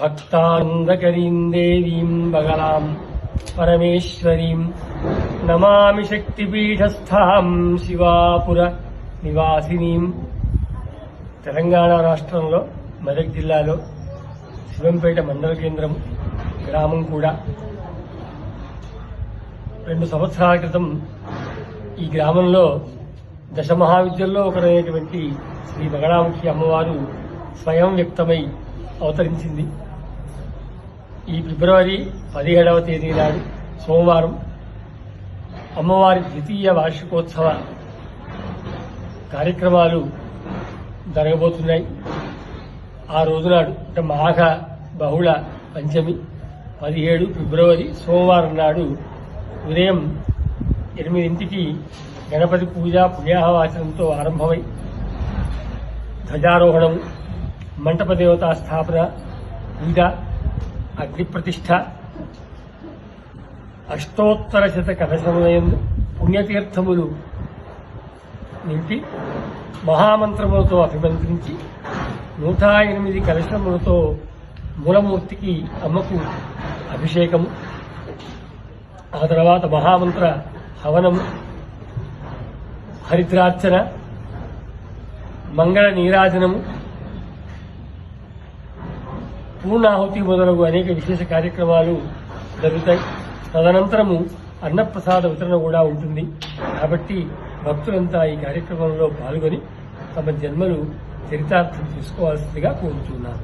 భక్తానందకరీం దేవీం బగలాం పరమేశ్వరీం నమామి శక్తిపీఠస్థాం శివాపుర నివాసినీం తెలంగాణ రాష్ట్రంలో మెదక్ జిల్లాలో శివంపేట మండల కేంద్రం గ్రామం కూడా. రెండు సంవత్సరాల క్రితం ఈ గ్రామంలో దశ మహావిద్యల్లో ఒకరైనటువంటి శ్రీ బగడాముఖి అమ్మవారు స్వయం వ్యక్తమై అవతరించింది. ఈ ఫిబ్రవరి పదిహేడవ తేదీ నాడు సోమవారం అమ్మవారి ద్వితీయ వార్షికోత్సవ కార్యక్రమాలు జరగబోతున్నాయి. ఆ రోజునాడు అంటే మాఘ బహుళ పంచమి పదిహేడు ఫిబ్రవరి సోమవారం నాడు ఉదయం ఎనిమిదింటికి గణపతి పూజ పుణ్యాహవాచనంతో ఆరంభమై ధ్వజారోహణం మంటప దేవతా స్థాపన పూజ అగ్ని ప్రతిష్ఠ అష్టోత్తర శత కలశములయం పుణ్యతీర్థములు నింపి మహామంత్రములతో అభిమంత్రించి నూట ఎనిమిది కలశములతో మూలమూర్తికి అమ్మకు అభిషేకము. ఆ తర్వాత మహామంత్ర హవనము హరిద్రార్చన మంగళ నీరాజనము పూర్ణాహుతి మొదలగు అనేక విశేష కార్యక్రమాలు జరుగుతాయి. తదనంతరము అన్నప్రసాద వితరణ కూడా ఉంటుంది. కాబట్టి భక్తులంతా ఈ కార్యక్రమంలో పాల్గొని తమ జన్మలు చరితార్థం చేసుకోవాల్సిందిగా కోరుతున్నాను